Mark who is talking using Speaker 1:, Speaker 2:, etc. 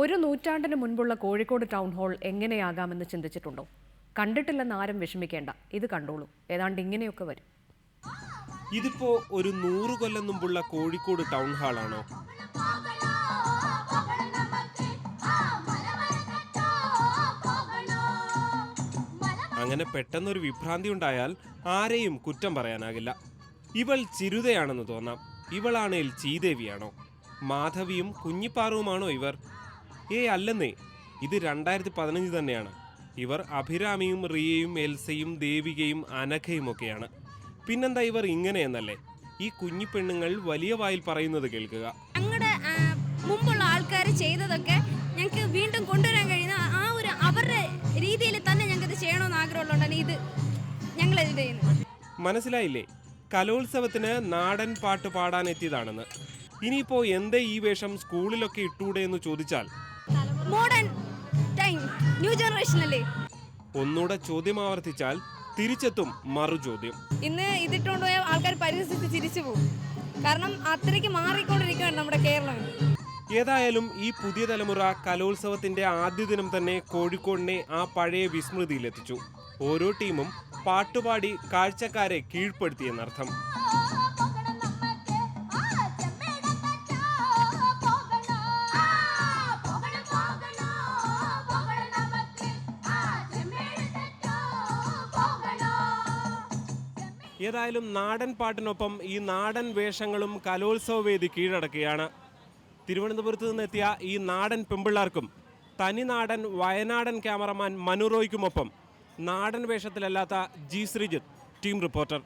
Speaker 1: ഒരു നൂറ്റാണ്ടിന് മുൻപുള്ള Kozhikode town hall എങ്ങനെയാകാമെന്ന് ചിന്തിച്ചിട്ടുണ്ടോ? കണ്ടിട്ടില്ലെന്ന് ആരും വിഷമിക്കേണ്ട. ഇത് കണ്ടോളൂ. ഏതാണ്ട് ഇങ്ങനെയൊക്കെ വരും.
Speaker 2: ഇതിപ്പോ ഒരു നൂറ് കൊല്ലം മുമ്പുള്ള കോഴിക്കോട് ടൗൺ ഹാളാണോ അങ്ങനെ പെട്ടെന്നൊരു വിഭ്രാന്തി ഉണ്ടായാൽ ആരെയും കുറ്റം പറയാനാകില്ല. ഇവൾ ചിരുതയാണെന്ന് തോന്നാം. ഇവളാണേൽ ചീദേവിയാണോ? മാധവിയും കുഞ്ഞിപ്പാറുവുമാണോ ഇവർ? ഏ അല്ലെന്നേ. ഇത് രണ്ടായിരത്തി പതിനഞ്ച് തന്നെയാണ്. ഇവർ അഭിരാമിയും റിയയും എൽസയും ദേവികയും അനഘയും ഒക്കെയാണ്. പിന്നെന്താ ഇവർ ഇങ്ങനെയെന്നല്ലേ ഈ കുഞ്ഞു പെണ്ണുങ്ങൾ വലിയ വായിൽ പറയുന്നത് കേൾക്കുക.
Speaker 3: ഞങ്ങളുടെ മുമ്പുള്ള ആൾക്കാർ ചെയ്തതൊക്കെ ഞങ്ങൾക്ക് വീണ്ടും കൊണ്ടുവരാൻ കഴിയുന്ന ആ ഒരു അവരുടെ രീതിയിൽ തന്നെ ഞങ്ങൾക്ക് ഇത് ചെയ്യണമെന്ന് ആഗ്രഹമുള്ളതുകൊണ്ടാണ് ഇത് ഞങ്ങൾ ഇത് ചെയ്യുന്നത്
Speaker 2: മനസ്സിലായില്ലേ? കലോത്സവത്തിന് നാടൻ പാട്ട് പാടാൻ എത്തിയതാണെന്ന് ഇനിയിപ്പോ എന്തേ ഈ വേഷം സ്കൂളിലൊക്കെ ഇട്ടൂടെ എന്ന് ചോദിച്ചാൽ
Speaker 3: മോഡേൺ ടൈം ന്യൂ ജനറേഷൻ അല്ലേ?
Speaker 2: ഒന്നുകൂടെ ചോദ്യം ആവർത്തിച്ചാൽ തിരിച്ചെത്തും മറു ചോദ്യം.
Speaker 3: ഇന്ന് ഇതിട്ടുകൊണ്ട് പോയ ആൾക്കാർ പരിഹസിച്ച് തിരിച്ചു പോകും. കാരണം അത്രയ്ക്ക് മാറിക്കൊണ്ടിരിക്കുകയാണ് നമ്മുടെ കേരളം.
Speaker 2: ഏതായാലും ഈ പുതിയ തലമുറ കലോത്സവത്തിന്റെ ആദ്യ ദിനം തന്നെ കോഴിക്കോടിനെ ആ പഴയ വിസ്മൃതിയിലെത്തിച്ചു. ഓരോ ടീമും പാട്ടുപാടി കാഴ്ചക്കാരെ കീഴ്പ്പെടുത്തിയെന്നർത്ഥം ഏതായാലും നാടൻ പാട്ടിനൊപ്പം ഈ നാടൻ വേഷങ്ങളും കലോത്സവ വേദി കീഴടക്കുകയാണ്. തിരുവനന്തപുരത്ത് നിന്നെത്തിയ ഈ നാടൻ പെമ്പിള്ളാർക്കും തനിനാടൻ വയനാടൻ ക്യാമറമാൻ മനുറോയ്ക്കുമൊപ്പം നാടൻ വേഷത്തിലല്ലാത്ത ജി ശ്രീജിത്ത് ടീം റിപ്പോർട്ടർ.